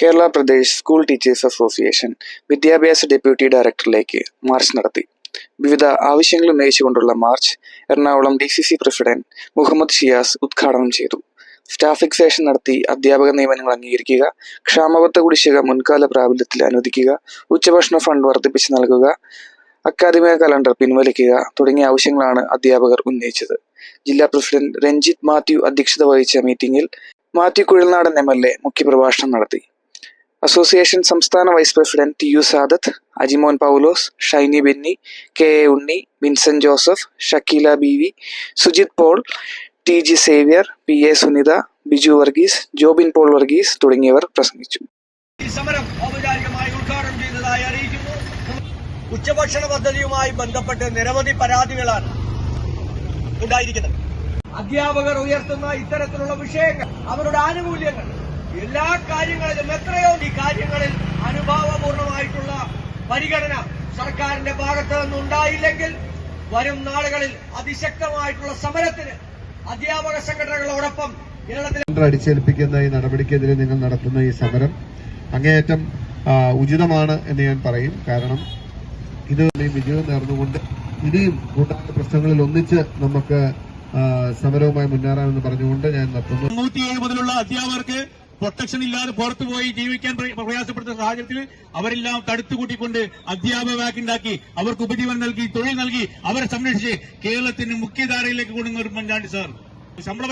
Kerala Pradesh school teachers association വിദ്യാഭ്യാസ deputy ഡയറക്ടറിലേക്ക് march നടത്തി. വിവിധ ആവശ്യങ്ങൾ ഉന്നയിച്ചുകൊണ്ടുള്ള march Ernakulam D C C president Muhammad Shiyas ഉദ്ഘാടനം ചെയ്തു. സ്റ്റാഫ് ഫിക്സേഷൻ നടത്തി അധ്യാപക നിയമനങ്ങൾ അംഗീകരിക്കുക ക്ഷാമബത്ത കുടിശ്ശിക മുൻകാല പ്രാബല്യത്തിൽ അനുവദിക്കുക ഉച്ചഭക്ഷണ ഫണ്ട് വർദ്ധിപ്പിച്ച് നൽകുക അക്കാദമിക കലണ്ടർ പിൻവലിക്കുക തുടങ്ങിയ ആവശ്യങ്ങളാണ് അധ്യാപകർ ഉന്നയിച്ചത്. ജില്ലാ പ്രസിഡന്റ് രഞ്ജിത്ത് മാത്യു അധ്യക്ഷത വഹിച്ച മീറ്റിംഗിൽ Mathew Kuzhalnadan M L A മുഖ്യപ്രഭാഷണം നടത്തി. അസോസിയേഷൻ സംസ്ഥാന vice president U Sadath Ajimon Paulose Shiny Benny K A Unni Vincent Joseph Shakeela B V Sujith Paul T G Xavier P A Sunitha Biju Varghese Jobin Paul Varghese തുടങ്ങിയവർ പ്രസംഗിച്ചു. സമരം ചെയ്തതായി ഉച്ചഭക്ഷണ പദ്ധതിയുമായി ബന്ധപ്പെട്ട് നിരവധി പരാതികളാണ് ഉണ്ടായിരിക്കുന്നത്. അധ്യാപകർ ഉയർത്തുന്ന ഇത്തരത്തിലുള്ള വിഷയങ്ങൾ അവരുടെ ആനുകൂല്യങ്ങൾ എല്ലാ കാര്യങ്ങളിലും എത്രയോ ഈ കാര്യങ്ങളിൽ അനുഭാവപൂർണമായിട്ടുള്ള പരിഗണന സർക്കാരിന്റെ ഭാഗത്ത് നിന്നുണ്ടായില്ലെങ്കിൽ വരും നാളുകളിൽ അതിശക്തമായിട്ടുള്ള സമരത്തിന് അധ്യാപക സംഘടനകളോടൊപ്പം കേരളത്തിൽ അടിച്ചേൽപ്പിക്കുന്ന ഈ നടപടിക്കെതിരെ നിങ്ങൾ നടത്തുന്ന ഈ സമരം അങ്ങേയറ്റം ഉചിതമാണ് എന്ന് ഞാൻ പറയും. കാരണം ഇത് വിജയം നേർന്നുകൊണ്ട് ഇനിയും കൂട്ടാത്ത പ്രശ്നങ്ങളിൽ ഒന്നിച്ച് നമുക്ക് സമരവുമായി മുന്നേറാമെന്ന് പറഞ്ഞുകൊണ്ട് ഞാൻ നിർത്തുന്നു. മുതലുള്ള അധ്യാപകർക്ക് പ്രൊട്ടക്ഷൻ ഇല്ലാതെ പുറത്തു പോയി ജീവിക്കാൻ പ്ര- പ്രയാസപ്പെടുന്ന സാഹചര്യത്തിൽ അവരെല്ലാം തടുത്തുകൂട്ടിക്കൊണ്ട് അധ്യാപക വാക്ക് ഉണ്ടാക്കി അവർക്ക് ഉപജീവനം നൽകി തൊഴിൽ നൽകി അവരെ സംരക്ഷിച്ച് കേരളത്തിന് മുഖ്യധാരയിലേക്ക് ഉമ്മൻചാണ്ടി സാർ. ശമ്പള